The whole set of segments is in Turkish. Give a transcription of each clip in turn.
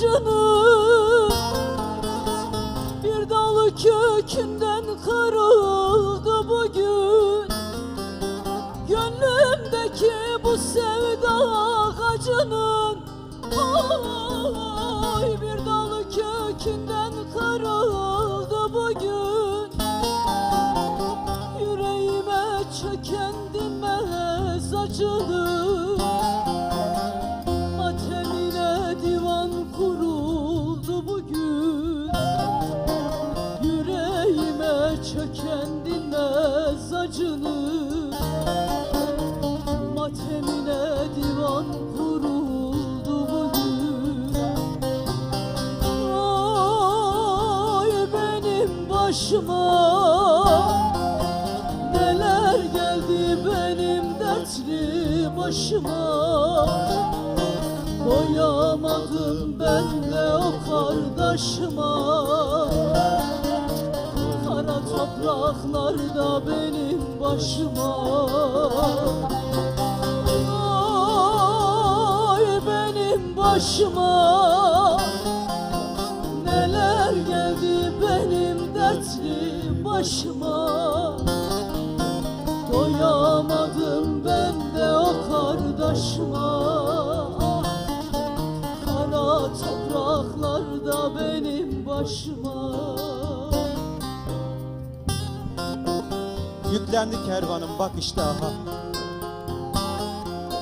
ağacının bir dalı kökünden kırıldı bugün. Gönlümdeki bu sevda ağacının Oy bir dalı kökünden kırıldı bugün. Yüreğime çöken dinmez acılık acını Matemine divan kuruldu bugün. Ay benim başıma Neler geldi benim dertli başıma. Doyamadım ben de o kardeşime Kara topraklarda benim başıma. Ay benim başıma. Neler geldi benim dertli başıma. Doyamadım ben de o kardeşime. Kara topraklarda benim başıma Yüklendi kervanım bak işte aha.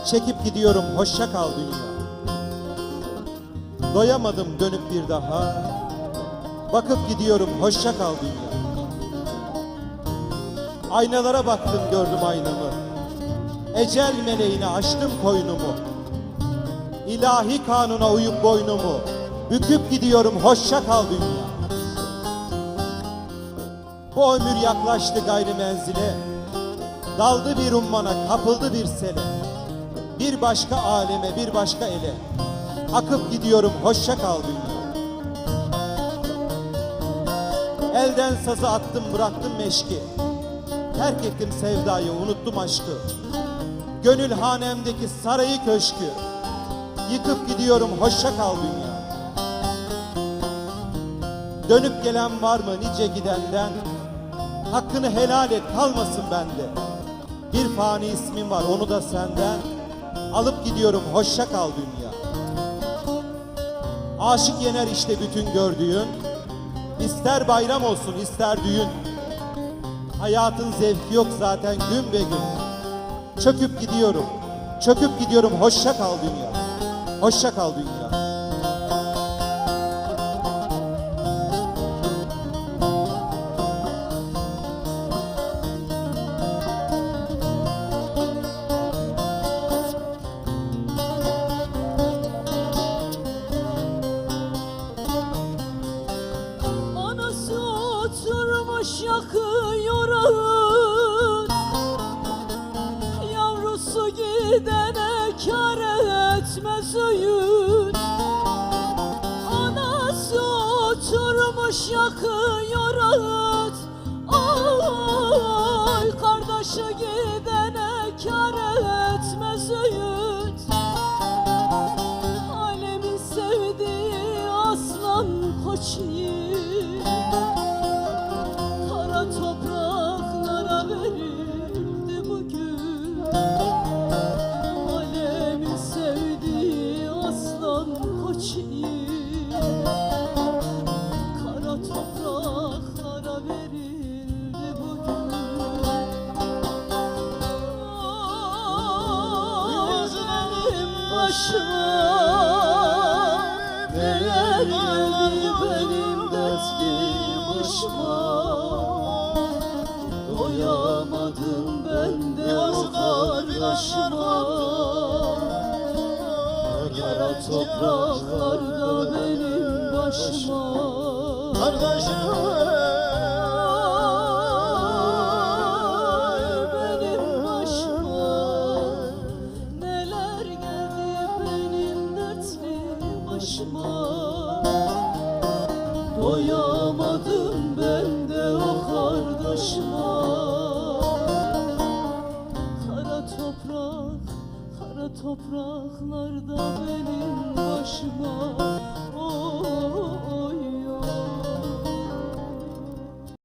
Çekip gidiyorum hoşça kal dünya. Doyamadım dönüp bir daha. Bakıp gidiyorum hoşça kal dünya. Aynalara baktım gördüm aynamı. Ecel meleğine açtım koynumu İlahi kanuna uyup boynumu. Büküp gidiyorum hoşça kal dünya bu ömür yaklaştı gayri menzile Daldı bir ummana kapıldı bir sele. Bir başka aleme bir başka ele. Akıp gidiyorum hoşça kal dünya. Elden sazı attım bıraktım meşki. Terk ettim sevdayı unuttum aşkı. Gönül hanemdeki sarayı köşkü. Yıkıp gidiyorum hoşça kal dünya. Dönüp gelen var mı nice gidenden Hakkını helal et kalmasın bende. Bir fani ismin var onu da senden Alıp gidiyorum. Hoşça kal dünya. Aşık yener işte bütün gördüğün. İster bayram olsun ister düğün. Hayatın zevki yok zaten gün be gün. Çöküp gidiyorum Çöküp gidiyorum. Hoşça kal dünya. Hoşça kal dünya Gidene kar etmez öğüt Anası oturmuş yakıyor ağıt Ay kardeşi gidene kar etmez öğüt Alemin sevdiği aslan koç Doyamadım ben de o kardeşime Kara topraklarda benim başıma Kardeşim başıma. Doyamadım ben de o kardeşime. Kara toprak, kara topraklarda benim başıma. Oh, oh, oh.